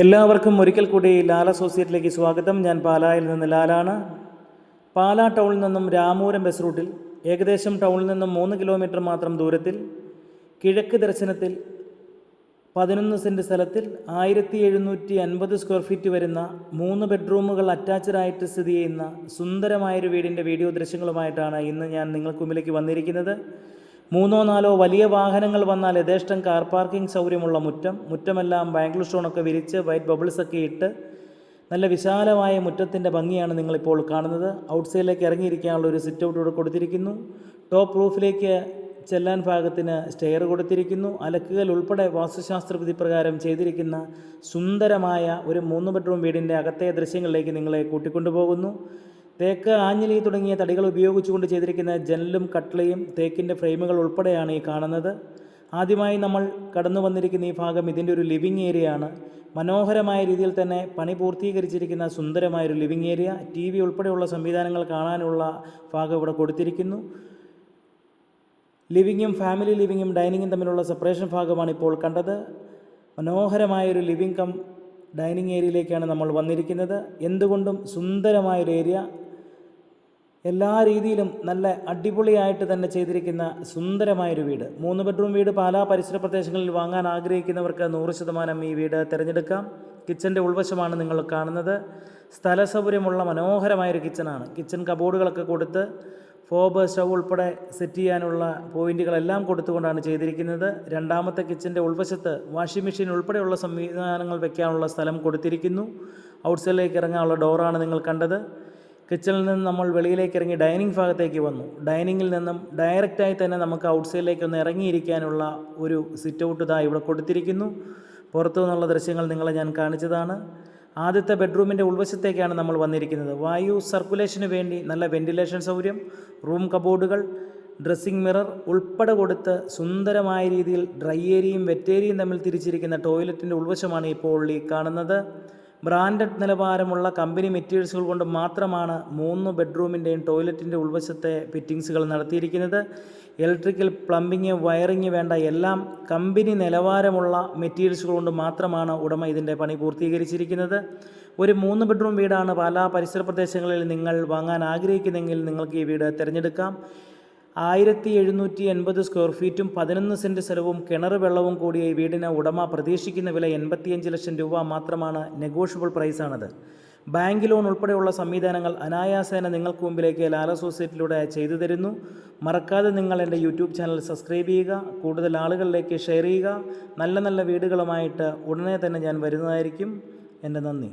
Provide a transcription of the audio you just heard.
എല്ലാവർക്കും ഒരിക്കൽ കൂടി ലാൽ അസോസിയേറ്റിലേക്ക് സ്വാഗതം. ഞാൻ പാലായിൽ നിന്ന് ലാലാണ്. പാലാ ടൗണിൽ നിന്നും രാമൂരം ബസ് റൂട്ടിൽ ഏകദേശം ടൗണിൽ നിന്നും മൂന്ന് കിലോമീറ്റർ മാത്രം ദൂരത്തിൽ കിഴക്ക് ദർശനത്തിൽ പതിനൊന്ന് സെന്റ് സ്ഥലത്തിൽ ആയിരത്തി എഴുന്നൂറ്റി അൻപത് സ്ക്വയർ ഫീറ്റ് വരുന്ന മൂന്ന് ബെഡ്റൂമുകൾ അറ്റാച്ച്ഡായിട്ട് സ്ഥിതി ചെയ്യുന്ന സുന്ദരമായൊരു വീടിന്റെ വീഡിയോ ദൃശ്യങ്ങളുമായിട്ടാണ് ഇന്ന് ഞാൻ നിങ്ങൾക്ക് മുമ്പിലേക്ക് വന്നിരിക്കുന്നത്. മൂന്നോ നാലോ വലിയ വാഹനങ്ങൾ വന്നാൽ യഥേഷ്ടം കാർ പാർക്കിംഗ് സൗകര്യമുള്ള മുറ്റം. മുറ്റമെല്ലാം ബാംഗ്ലൂർ സ്റ്റോണൊക്കെ വിരിച്ച് വൈറ്റ് ബബിൾസൊക്കെ ഇട്ട് നല്ല വിശാലമായ മുറ്റത്തിന്റെ ഭംഗിയാണ് നിങ്ങളിപ്പോൾ കാണുന്നത്. ഔട്ട്സൈഡിലേക്ക് ഇറങ്ങിയിരിക്കാനുള്ള ഒരു സിറ്റ് ഔട്ട് ഇവിടെ കൊടുത്തിരിക്കുന്നു. ടോപ്പ് റൂഫിലേക്ക് ചെല്ലാൻ ഭാഗത്തിന് സ്റ്റെയർ കൊടുത്തിരിക്കുന്നു. അലക്കുകൾ ഉൾപ്പെടെ വാസ്തുശാസ്ത്ര വിധി പ്രകാരം ചെയ്തിരിക്കുന്ന സുന്ദരമായ ഒരു മൂന്ന് ബെഡ്റൂം വീടിന്റെ അകത്തെ ദൃശ്യങ്ങളിലേക്ക് നിങ്ങളെ കൂട്ടിക്കൊണ്ടുപോകുന്നു. തേക്ക് ആഞ്ഞിലി തുടങ്ങിയ തടികൾ ഉപയോഗിച്ചുകൊണ്ട് ചെയ്തിരിക്കുന്ന ജനലും കട്ട്ലയും തേക്കിന്റെ ഫ്രെയിമുകൾ ഉൾപ്പെടെയാണ് ഈ കാണുന്നത്. ആദ്യമായി നമ്മൾ കടന്നു വന്നിരിക്കുന്ന ഈ ഭാഗം ഇതിന്റെ ഒരു ലിവിങ് ഏരിയ ആണ് മനോഹരമായ രീതിയിൽ തന്നെ പണി പൂർത്തീകരിച്ചിരിക്കുന്ന സുന്ദരമായൊരു ലിവിങ് ഏരിയ. ടി വി ഉൾപ്പെടെയുള്ള സംവിധാനങ്ങൾ കാണാനുള്ള ഭാഗം ഇവിടെ കൊടുത്തിരിക്കുന്നു. ലിവിങ്ങും ഫാമിലി ലിവിങ്ങും ഡൈനിങ്ങും തമ്മിലുള്ള സെപ്പറേഷൻ ഭാഗമാണ് ഇപ്പോൾ കണ്ടത്. മനോഹരമായൊരു ലിവിങ് കം ഡൈനിങ് ഏരിയയിലേക്കാണ് നമ്മൾ വന്നിരിക്കുന്നത്. എന്തുകൊണ്ടും സുന്ദരമായൊരു ഏരിയ. എല്ലാ രീതിയിലും നല്ല അടിപൊളിയായിട്ട് തന്നെ ചെയ്തിരിക്കുന്ന സുന്ദരമായൊരു വീട്. മൂന്ന് ബെഡ്റൂം വീട് പാലാ പരിസര പ്രദേശങ്ങളിൽ വാങ്ങാൻ ആഗ്രഹിക്കുന്നവർക്ക് നൂറ് ശതമാനം ഈ വീട് തിരഞ്ഞെടുക്കാം. കിച്ചന്റെ ഉൾവശമാണ് നിങ്ങൾ കാണുന്നത്. സ്ഥല സൗകര്യമുള്ള മനോഹരമായൊരു കിച്ചനാണ്. കിച്ചൺ കബോർഡുകളൊക്കെ കൊടുത്ത് ഫോബ് സ്റ്റൗ ഉൾപ്പെടെ സെറ്റ് ചെയ്യാനുള്ള പോയിന്റുകളെല്ലാം കൊടുത്തുകൊണ്ടാണ് ചെയ്തിരിക്കുന്നത്. രണ്ടാമത്തെ കിച്ചന്റെ ഉൾവശത്ത് വാഷിംഗ് മെഷീൻ ഉൾപ്പെടെയുള്ള സംവിധാനങ്ങൾ വെക്കാനുള്ള സ്ഥലം കൊടുത്തിരിക്കുന്നു. ഔട്ട്സൈഡിലേക്ക് ഇറങ്ങാനുള്ള ഡോറാണ് നിങ്ങൾ കണ്ടത്. കിച്ചണിൽ നിന്ന് നമ്മൾ വെളിയിലേക്ക് ഇറങ്ങി ഡൈനിങ് ഭാഗത്തേക്ക് വന്നു. ഡൈനിങ്ങിൽ നിന്നും ഡയറക്റ്റായി തന്നെ നമുക്ക് ഔട്ട്സൈഡിലേക്ക് ഒന്ന് ഇറങ്ങിയിരിക്കാനുള്ള ഒരു സിറ്റ് ഔട്ട് ഇതാ ഇവിടെ കൊടുത്തിരിക്കുന്നു. പുറത്തു നിന്നുള്ള ദൃശ്യങ്ങൾ നിങ്ങളെ ഞാൻ കാണിച്ചതാണ്. ആദ്യത്തെ ബെഡ്റൂമിന്റെ ഉൾവശത്തേക്കാണ് നമ്മൾ വന്നിരിക്കുന്നത്. വായു സർക്കുലേഷന് വേണ്ടി നല്ല വെന്റിലേഷൻ സൗകര്യം റൂം കബോർഡുകൾ ഡ്രസ്സിംഗ് മിറർ ഉൾപ്പെടെ കൊടുത്ത് സുന്ദരമായ രീതിയിൽ ഡ്രൈ ഏരിയയും വെറ്റേരിയയും തമ്മിൽ തിരിച്ചിരിക്കുന്ന ടോയ്ലറ്റിന്റെ ഉൾവശമാണ് ഇപ്പോൾ ഈ കാണുന്നത്. ബ്രാൻഡഡ് നിലവാരമുള്ള കമ്പനി മെറ്റീരിയൽസുകൾ കൊണ്ട് മാത്രമാണ് മൂന്ന് ബെഡ്റൂമിന്റെയും ടോയ്ലറ്റിന്റെ ഉൾവശത്തെ ഫിറ്റിങ്സുകൾ നടത്തിയിരിക്കുന്നത്. ഇലക്ട്രിക്കൽ പ്ലംബിങ് വയറിങ് വേണ്ട എല്ലാം കമ്പനി നിലവാരമുള്ള മെറ്റീരിയൽസുകൾ കൊണ്ട് മാത്രമാണ് ഉടമ ഇതിന്റെ പണി പൂർത്തീകരിച്ചിരിക്കുന്നത്. ഒരു മൂന്ന് ബെഡ്റൂം വീടാണ് പല പരിസര പ്രദേശങ്ങളിൽ നിങ്ങൾ വാങ്ങാൻ ആഗ്രഹിക്കുന്നെങ്കിൽ നിങ്ങൾക്ക് ഈ വീട് തിരഞ്ഞെടുക്കാം. ആയിരത്തി എഴുന്നൂറ്റി എൺപത് സ്ക്വയർ ഫീറ്റും പതിനൊന്ന് സെന്റ് സ്ഥലവും കിണർ വെള്ളവും കൂടിയ ഈ വീടിന് ഉടമ പ്രതീക്ഷിക്കുന്ന വില എൺപത്തിയഞ്ച് ലക്ഷം രൂപ മാത്രമാണ് നെഗോഷ്യബിൾ പ്രൈസാണത് ബാങ്ക് ലോൺ ഉൾപ്പെടെയുള്ള സംവിധാനങ്ങൾ അനായാസേന നിങ്ങൾക്ക് മുമ്പിലേക്ക് ലാല അസോസിയേറ്റിലൂടെ ചെയ്തു തരുന്നു. മറക്കാതെ നിങ്ങൾ എന്റെ യൂട്യൂബ് ചാനൽ സബ്സ്ക്രൈബ് ചെയ്യുക കൂടുതൽ ആളുകളിലേക്ക് ഷെയർ ചെയ്യുക. നല്ല നല്ല വീടുകളുമായിട്ട് ഉടനെ തന്നെ ഞാൻ വരുന്നതായിരിക്കും. എന്റെ നന്ദി.